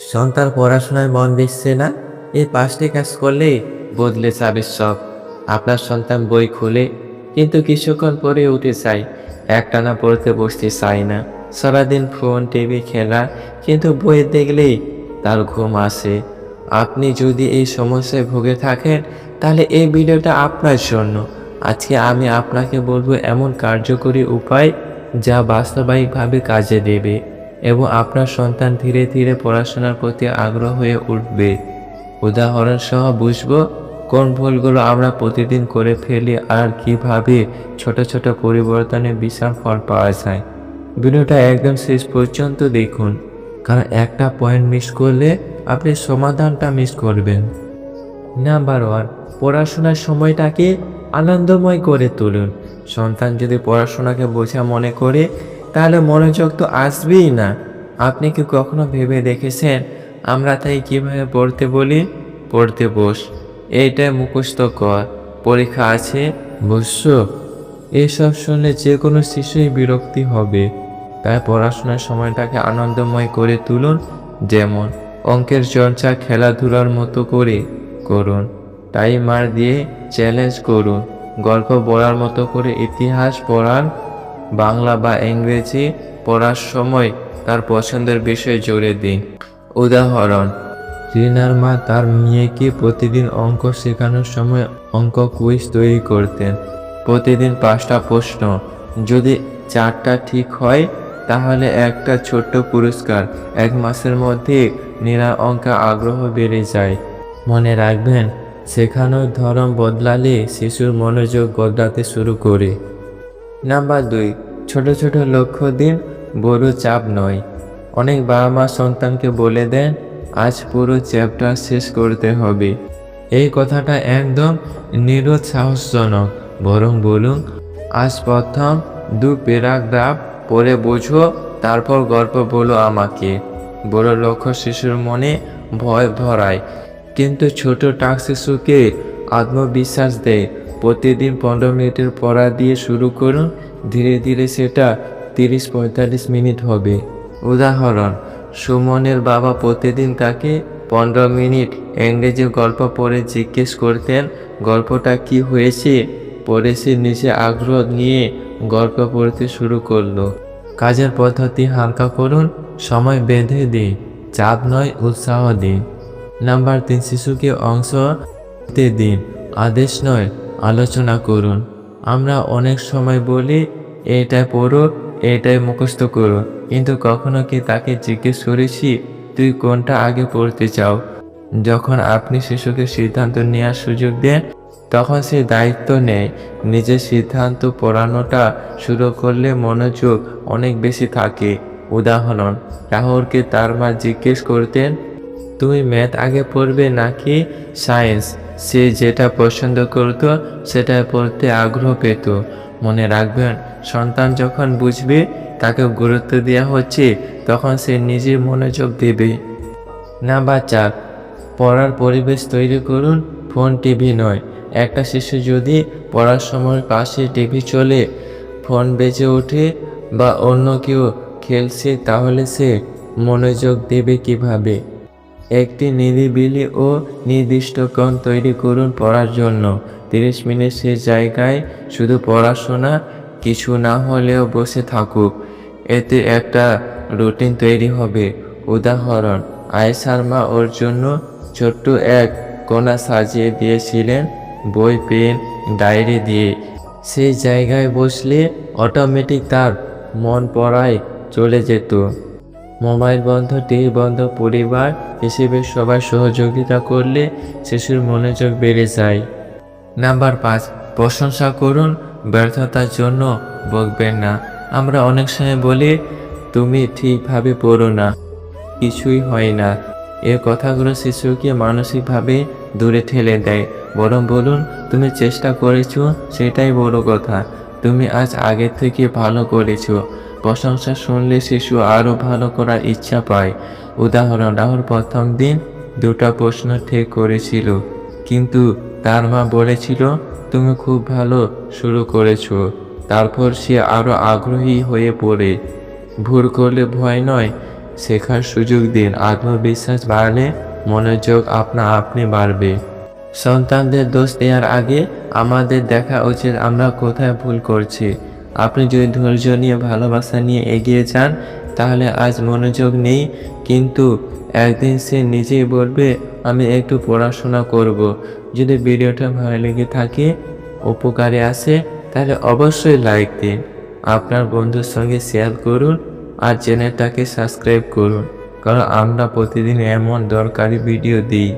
সন্তান পড়াশোনায় মন দিচ্ছে না, এই পাঁচটি কাজ করলেই বদলে যাবে সব। আপনার সন্তান বই খুলে, কিন্তু কিছুক্ষণ পরে উঠে চায় একটানা পড়তে বসতে চাই না। সারাদিন ফোন, টিভি খেলা, কিন্তু বই দেখলেই তার ঘুম আসে। আপনি যদি এই সমস্যায় ভুগে থাকেন, তাহলে এই ভিডিওটা আপনার জন্য। আজকে আমি আপনাকে বলব এমন কার্যকরী উপায় যা বাস্তবায়িকভাবে কাজে দেবে। এবং আপনার সন্তান ধীরে ধীরে পড়াশোনার প্রতি আগ্রহ হয়ে উঠবে। উদাহরণ সহ বুঝব, কোন ভুলগুলো আমরা প্রতিদিন করে ফেলি আর কীভাবে ছোট ছোট পরিবর্তনে বিশাল ফল পাওয়া যায়। ভিডিওটা একদম শেষ পর্যন্ত দেখুন, কারণ একটা পয়েন্ট মিস করলে আপনি সমাধানটা মিস করবেন। নাম্বার ওয়ান পড়াশোনার সময়টাকে আনন্দময় করে তুলুন। সন্তান যদি পড়াশোনাকে বোঝা মনে করে তাহলে মনোযোগ তো আসবেই না। আপনি কি কখনো ভেবে দেখেছেন আমরা তাই কীভাবে পড়তে বলি? পড়তে বস। এইটাই মুখস্থ কর। পরীক্ষা আছে? বুঝছ এসব শুনলে যে কোনো শিশুই বিরক্তি হবে। তাই পড়াশোনার সময়টাকে আনন্দময় করে তুলুন। যেমন, অঙ্কের চর্চা, খেলাধুলার মতো করে করুন। টাইমার দিয়ে চ্যালেঞ্জ করুন। গল্প বলার মতো করে ইতিহাস পড়ান। বাংলা বা ইংরেজি পড়ার সময় তার পছন্দের বিষয় জুড়ে দিন। উদাহরণ, রিনার মা তার মেয়েকে প্রতিদিন অঙ্ক শেখানোর সময় অঙ্ক কুইজ তৈরি করতেন। প্রতিদিন পাঁচটা প্রশ্ন, যদি চারটা ঠিক হয় তাহলে একটা ছোট্ট পুরস্কার। এক মাসের মধ্যে নীরা অঙ্কে আগ্রহ বেড়ে যায়। মনে রাখবেন, শেখানোর ধরন বদলালে শিশুর মনোযোগ বদলাতে শুরু করে। নাম্বার দুই, ছোট ছোট লক্ষ্য দিন, বড় চাপ নয়। অনেক বাবা মা সন্তানকে বলে দেন, আজ পুরো চ্যাপ্টার শেষ করতে হবে। এই কথাটা একদম নিরুৎসাহজনক। বরং বলুন, আজ প্রথম দু প্যারাগ্রাফ পড়ে বোঝো, তারপর গল্প বলো আমাকে। বড় লক্ষ্য শিশুর মনে ভয় ভরায়। কিন্তু ছোট টাক শিশুকে আত্মবিশ্বাস দেয়। প্রতিদিন পনেরো মিনিটের পড়া দিয়ে শুরু করুন, ধীরে ধীরে সেটা তিরিশ পঁয়তাল্লিশ মিনিট হবে। উদাহরণ, সুমনের বাবা প্রতিদিন তাকে পনেরো মিনিট ইংরেজি গল্প পড়ে জিজ্ঞেস করতেন, গল্পটা কি হয়েছে? পরে সে নিজে আগ্রহ নিয়ে গল্প পড়তে শুরু করল। কাজের পদ্ধতি হালকা করুন, সময় বেঁধে দিন, চাপ নয়, উৎসাহ দিন। নাম্বার তিন, শিশুকে অংশ দিন, আদেশ নয় আলোচনা করুন। আমরা অনেক সময় বলি এইটা পড়ো এটাই মুখস্থ করো। কিন্তু কখনো কি তাকে জিজ্ঞেস করেছি, তুই কোনটা আগে পড়তে চাও? যখন আপনি শিশুকে সিদ্ধান্ত নেওয়ার সুযোগ দেন, তখন সে দায়িত্ব নেয়। নিজের সিদ্ধান্ত পড়ানোটা শুরু করলে মনোযোগ অনেক বেশি থাকে। উদাহরণ, রাহুলকে তার মা জিজ্ঞেস করতেন তুমি ম্যাথ আগে পড়বে নাকি সায়েন্স? সে যেটা পছন্দ করত, সেটা পড়তে আগ্রহ পেত। মনে রাখবেন, সন্তান যখন বুঝবে, তাকে গুরুত্ব দেওয়া হচ্ছে, তখন সে নিজের মনোযোগ দেবে। নাম্বার চার পড়ার পরিবেশ তৈরি করুন, ফোন, টিভি নয়। একটা শিশু যদি পড়ার সময় পাশে টিভি চলে, ফোন বেজে ওঠে বা অন্য কেউ খেলছে, তাহলে সে মনোযোগ দেবে কীভাবে? একটি নিরিবিলি ও নির্দিষ্ট কোণ তৈরি করুন পড়ার জন্য। তিরিশ মিনিট সে জায়গায় শুধু পড়াশোনা, কিছু না হলেও বসে থাকুক। এতে একটা রুটিন তৈরি হবে। উদাহরণ আয়েশার মা ওর জন্য ছোট্ট এক কোনা সাজিয়ে দিয়েছিলেন বই, পেন, ডায়েরি দিয়ে। সেই জায়গায় বসলে অটোমেটিক তার মন পড়ায় চলে যেত। মোবাইল বন্ধ টিভি বন্ধ, পরিবার হিসেবে সবাই সহযোগিতা করলে শিশুর মনোযোগ বেড়ে যায়। নাম্বার পাঁচ, প্রশংসা করুন, ব্যর্থতার জন্য বকবেন না। আমরা অনেক সময় বলি, তুমি ঠিকভাবে পড়ো না, কিছুই হয় না। এ কথাগুলো শিশুকে মানসিকভাবে দূরে ঠেলে দেয়। বরং বলুন, তুমি চেষ্টা করেছ, সেটাই বড় কথা। তুমি আজ আগের থেকে ভালো করেছ। প্রশংসা শুনলে শিশু আরও ভালো করার ইচ্ছা পায়। উদাহরণ, রাহুল প্রথম দিন দুটা প্রশ্ন ঠিক করেছিল, কিন্তু তার মা বলেছিল, তুমি খুব ভালো শুরু করেছ। তারপর সে আরও আগ্রহী হয়ে পড়ে। ভুল করলে ভয় নয়, শেখার সুযোগ দিন। আত্মবিশ্বাস বাড়লে মনোযোগ আপনা আপনি বাড়বে। সন্তানদের দোষ দেওয়ার আগে আমাদের দেখা উচিত আমরা কোথায় ভুল করছি। আপনি যদি ধৈর্য নিয়ে, ভালোবাসা নিয়ে এগিয়ে যান, তাহলে আজ মনোযোগ নেই। কিন্তু একদিন সে নিজেই বলবে, আমি একটু পড়াশোনা করব। যদি ভিডিওটা ভালো লেগে থাকে, উপকারে আসে, তাহলে অবশ্যই লাইক দিন। আপনার বন্ধুর সঙ্গে শেয়ার করুন আর চ্যানেলটাকে সাবস্ক্রাইব করুন। কারণ আমরা প্রতিদিন এমন দরকারি ভিডিও দিই।